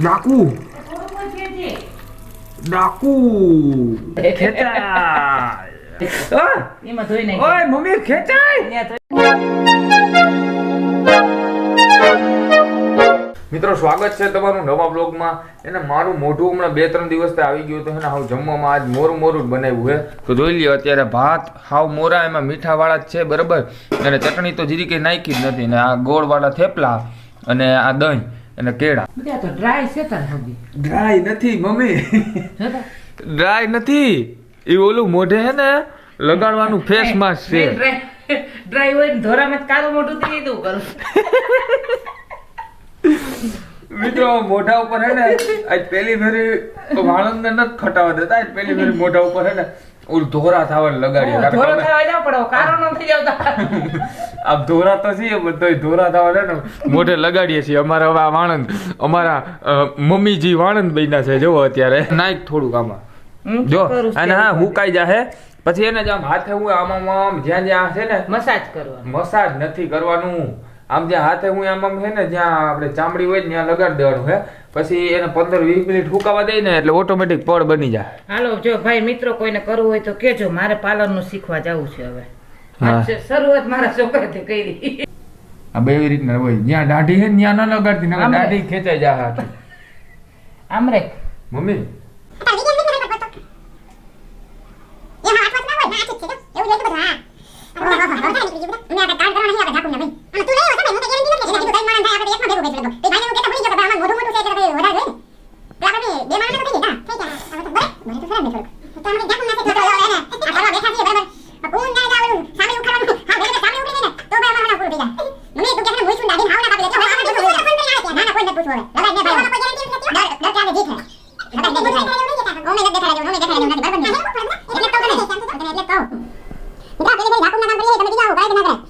ડાકુ ડાકુ ખેંચાય. ઓય, એમાં ધોઈ નાખી. ઓય મમ્મી ખેંચાય. મિત્રો સ્વાગત છે તમારું નવા બ્લોગમાં. એને મારું મોઢું હમણાં બે ત્રણ દિવસથી આવી ગયું હતું. એને હાવ જમવામાં આજ મોરું મોરું જ બનાવ્યું છે તો જોઈ લ્યો અત્યારે ભાત હાવ મોરા એમાં મીઠાવાળા જ છે બરાબર? અને ચટણી તો જીરી કંઈ નાખી જ નથી. ને આ ગોળવાળા થેપલા અને આ દહીં. અને કેળા. બધા તો ડ્રાય છે તાર હજી. ડ્રાય નથી મમ્મી. ડ્રાય નથી. એ ઓલું મોઢે હે ને લગાડવાનું ફેસ માસ્ક છે. ડ્રાય ડ્રાય હોય ને ધોરામાં કાળું મોઢું થઈ દઉં કરું મિત્રો મોઢા ઉપર હે ને આજ પેલી ફેરી વાળંદ ને નથી ખટાવા દેતા આજ પેલી ફેરી મોઢા ઉપર હે ને ઓલ ધોરા થાવા લગાડી ધોરા થાવા જાવ પડે કારો ન થઈ જાવ આ ધોરા તો છીએ બધોય ધોરા થાવા છે ને મોઢે લગાડીએ છીએ. અમારા હવે વાણંદ અમારા મમ્મી મમ્મીજી વાણંદ બન્યા છે જોવો અત્યારે. નાઈક થોડુંક આમાં. જો અને હા હુકાઈ જાહે. પછી એને જ આમ હાથે હું આમ આમ જ્યાં જ્યાં છે ને મસાજ કરવા મસાજ નથી કરવાનું. આમ જ્યાં હાથે હું આમ આમ છે ને જ્યાં આપણે ચામડી હોય ત્યાં લગાડી દેવાનું છે પછી એને પંદર વીસ મિનિટ હુકાવા દઈ ને એટલે ઓટોમેટિક પડ બની જાય. હાલો જો ભાઈ મિત્રો કોઈને કરવું હોય તો કેજો મારે પાર્લરનું શીખવા જવું છે હવે. હા. આ છે શરૂઆત મારા છોકરાથી કરી. આ બે રીતના હોય. જ્યાં દાઢી છે ને ત્યાં ન લગાડતી નકર દાઢી ખેંચાઈ જાય હાથ. આમ રે. મમ્મી. ಗೆದ್ದು ಈ ಬಾಯಿ ಗೆದ್ದ ಹುಡುಗಿ ಗೆದ್ದ ಮಗ ಮಧು ಮಧು ಸೇರಿ ಗೆದ್ದ ಓಡಾಡ್ರಿ ಯಾಕಂದ್ರೆ ಬೇಮಾನ ಕತೆ ನಾ ठीक है अब तो बड़े बड़े तो फिर देखो तो हम क्या करना चाहिए तो है अब बाबा बैठा है बराबर अब कौन जाएगा वो सामने उखड़ रहा हां मेरे सामने उखड़ देना तो बाबा ना पूरा मम्मी तू क्या ना मुझे सुन दादी हां ना बाबा लेके हां ना पूछो ना ना कोई ना पूछो लगा नहीं भाई कोई गारंटी नहीं डर डर क्या जीत है लगा नहीं भाई वो मैं देखा रहा हूं मैं देखा रहा हूं बराबर नहीं એટલે તો તમે એટલે તો એટલે તો બધા પેલી પેલી ઠાકુર ના કામ કરી તમે બીજા આવો ગાય ના કરે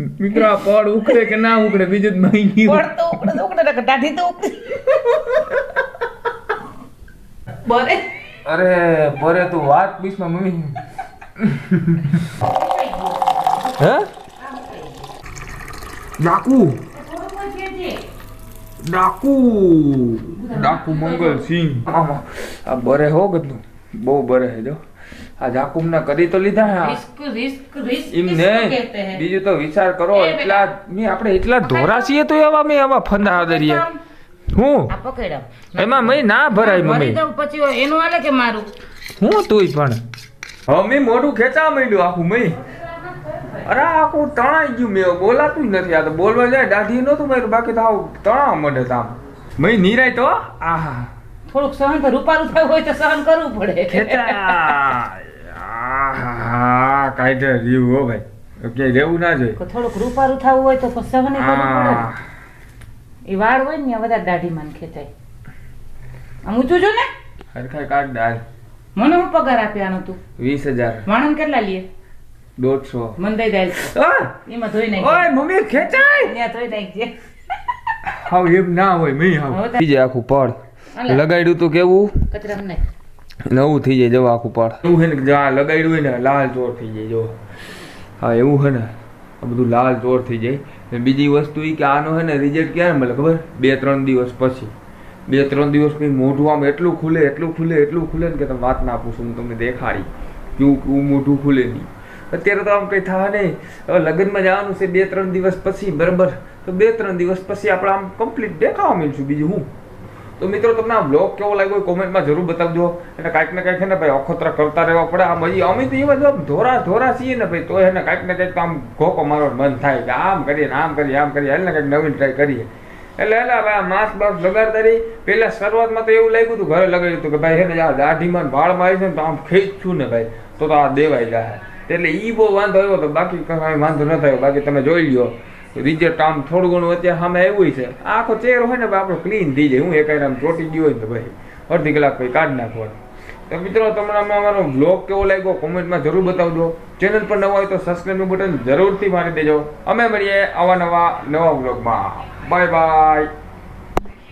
મિત્રો આ પડ ઉકળે કે ના ઉકળે બીજું જ નહીં ગયું. પડતો ઉકળે તો ઉકળે દાઢી તો ઉકળે બરે અરે ભરે તું વાત બીચમાં મમ્મી. હે? ડાકુ. ડાકુ. ડાકુ મંગલ સિંહ. આમાં. આ બરે હો ગતું બહુ બરે હે જો. આ જાકુમના કરી તો લીધા હે રિસ્ક રિસ્ક રિસ્ક એમ ને બીજું તો વિચાર કરો એટલા મી આપણે એટલા ધોરા છીએ તો એવા મેં એવા ફંદા દરીએ. હું? એમાં મેં ના ભરાય મમ્મી. પછી એનું આલે કે મારું? હું તુંય પણ. હવે મેં મોઢું ખેંચા માંડ્યું આખું મેં અરે આખું તણાઈ ગયું મેં. બોલાતું જ નથી આ તો. બોલવા જાય દાઢી નતું મારું બાકી તો આવું તણાવ મળે તો આમ. મેં નિરાય તો? આહા. થોડુંક સહન રૂપારું થયું હોય તો સહન કરવું પડે. ખેંચા આહા કાઢે રહ્યું હો ભાઈ. ક્યાંય રહેવું ના જોઈએ. કે થોડુંક રૂપારું થવું હોય તો સહન આ એ વાળ હોય ને વધારે દાઢી મન ખેંચાય. આમ ઊંચું જો ને. હરખા કાઢ દાળ મને હું પગાર આપ્યાનો તું? વીસ હજાર. વાણંદ કેટલા લીએ દોઢસો. મન દઈ દાલ એમાં ધોઈ નાખ ઓય મમ્મી ખેંચાય! ત્યાં ધોઈ નાખજે. હાવ એમ ના હોય મેં હવે. બીજે આખું પડ. લગાડ્યું તું કેવું? કચરા નાખ નવું થઈ જાય જવા આખું પાડ એવું છે ને જો આ લગાડ્યું હોય ને, લાલ ચોર થઈ જાય, જો. હા, એવું છે ને. આ બધું લાલ ચોર થઈ જાય. બીજી વસ્તુ એ કે આનો છે ને રિઝલ્ટ ક્યારે મળે ખબર? બે, ત્રણ દિવસ પછી. બે, ત્રણ દિવસ કંઈ મોઢું આમ એટલું ખુલે એટલું ખુલે એટલું ખુલે ને કે તમે વાત ના પૂછું, હું તમને દેખાડી. કેવું કેવું મોઢું ખુલે નહીં. અત્યારે તો આમ કંઈ થાય નહીં. હવે લગ્નમાં જવાનું છે બે, ત્રણ દિવસ પછી, બરાબર? તો બે, ત્રણ દિવસ પછી આપણે આમ કમ્પ્લીટ દેખાવા મળશું બીજું હું? તો મિત્રો, તમને આ બ્લોગ કેવો લાગ્યો કોમેન્ટમાં જરૂર બતાવજો. અને કાંઈક ને કાંઈક ને ભાઈ, અખોતરા કરતા રહેવા પડે. આમ હજી અમે તો એવા જવાબ ધોરા ધોરા છીએ ને ભાઈ તો એને કાંઈક ને કાંઈક આમ ઘોકો મારો મન થાય કે આમ કરીએ ને આમ કરીએ આમ કરીએ. એટલે કંઈક નવીન ટ્રાય કરીએ. એટલે એટલે હવે આ માસ્ક બાસ્ક લગાડતા રહી પહેલાં શરૂઆતમાં તો એવું લાગ્યું હતું, ઘરે લગાવ્યું હતું કે ભાઈ હે ને આ દાઢીમાં વાળમાં આવી છે ને તો આમ ખેંચશું ને ભાઈ, તો તો આ દેવાઈ જાય. એટલે એ બહુ વાંધો આવ્યો તો બાકી વાંધો ન થયો. બાકી તમે જોઈ લ્યો. રિઝલ્ટ ટામ થોડું ઘણું અત્યારે સામે આવ્યું છે. આખો ચહેરો હોય ને આપણો ક્લીન થઈ જાય. હું એક આમ ચોટી ગયો હોય ને ભાઈ, અડધી કલાક પછી કાઢી નાખવાનો. તો મિત્રો, તમને અમારો બ્લોગ કેવો લાગ્યો? કોમેન્ટમાં જરૂર બતાવજો. ચેનલ પર નવા હોય તો સબસ્ક્રાઈબનું બટન જરૂરથી મારી દેજો. અમે મળીએ આવા નવા નવા બ્લોગમાં બાય બાય